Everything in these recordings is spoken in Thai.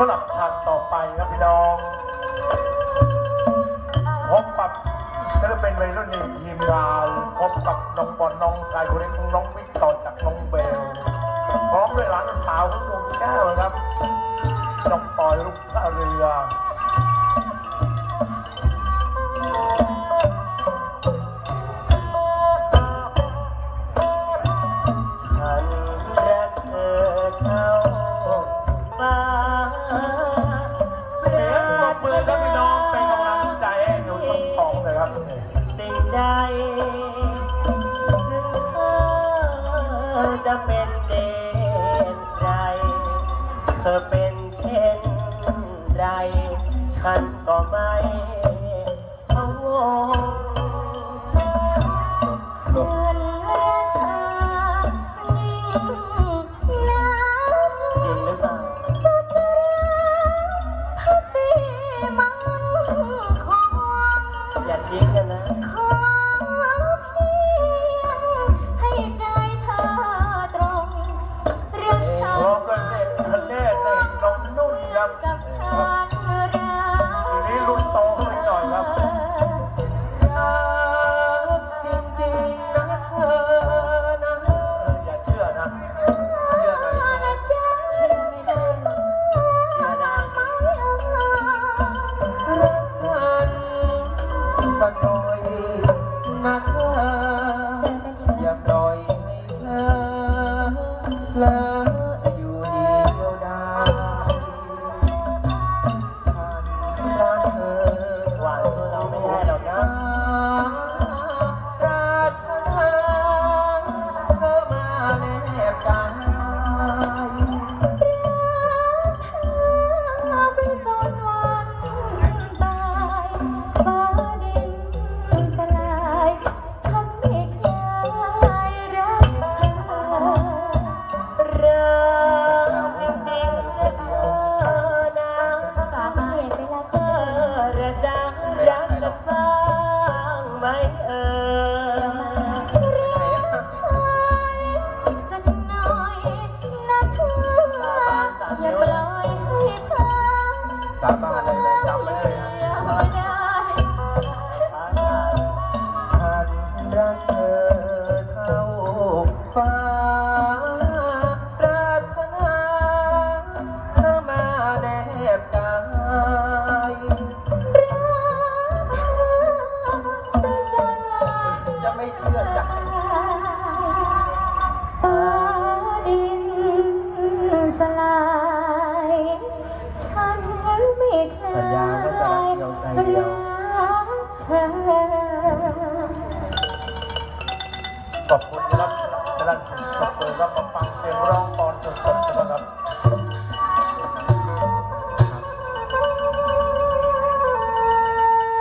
สำหรับฉากต่อไปนะพี่น้องพบกับศิลปินวัยรุ่นในทีมงานพบกับน้องบอลน้องกายคนเล็กน้องวิกต่อจากน้องเบลพร้อมด้วยหลานสาวของดวงแก้วครับน้องปอยลูกเรือ ใดถึงเธอจะเป็นเด่นใครเธอเป็นเช่นไร ฉันก็ไม่ เจำไว้เลยนไม่ได้รักเธอเท่าฟ้าปรารถนาเธอมาแนบกาย จะไม่เชื่อจฟ้ สัญญาว่าจะรักเดียวใจเดียว ขอบคุณครับกำลังขอบคุณครับมาฟังเสียงร้องตอนสดๆนะครับ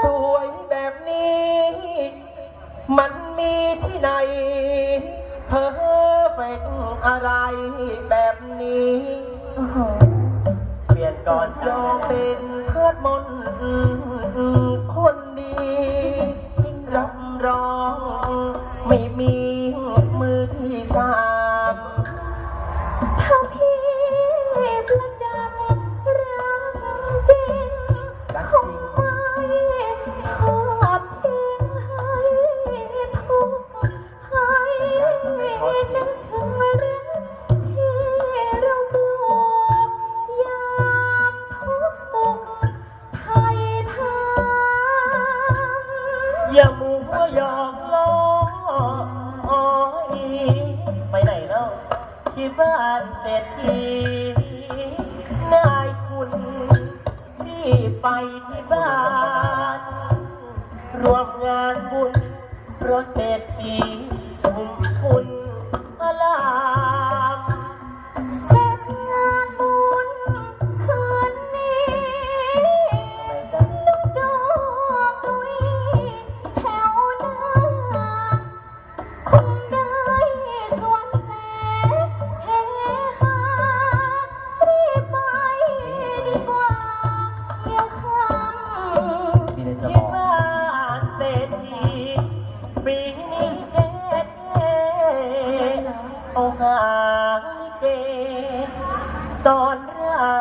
สวยแบบนี้ มันมีที่ไหน เพอเฟกอะไรแบบนี้ โอ้โห เปลี่ยนก่อนจองเป็นเพื่อนมนต์คนดีรับรอง ไม่มีมือที่สามถ้าพี่ประจำรักจริงคงไม่ทอดทิ้งให้ทุกข์ให้นึกถึงรัก อย่ามัวหยอกล้ออ้อยไปไหนแล้วที่บ้านเศรษฐีนายคุณที่ไปที่บ้าน รวมงานบุญเพราะเศรษฐี เอาหางลิเกสอนรา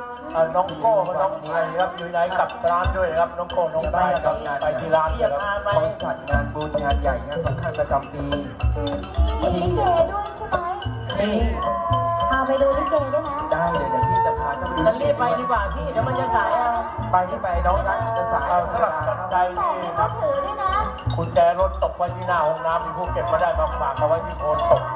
มเอ่อน้องโก้กับน้องไทยครับอยู่ไหนกับร้านด้วยนะครับน้องโก้น้องไทยครับไปที่ร้านเรีเลยยกครับอาไปเขาจัดงานบุญงานใหญ่งานสำคัญประจำปีมีลิเกด้วยใช่ไหมนี่พาไปดูลิเกด้วยนะได้เลยเดี๋ยวพี่จะพาเจ้าไปดูฉันรีบไปดีกว่าพี่เดี๋ยวมันจะสายเอาไปที่ไปน้องรักจะสายเอาสำหรับท่านใดบอกที่ให้ครัเขาบถือด้วยนะกุญแจรถตกไว้ที่หน้าห้องน้ำมีผู้เก็บมาได้มาฝากเอาไว้ที่โพนศพ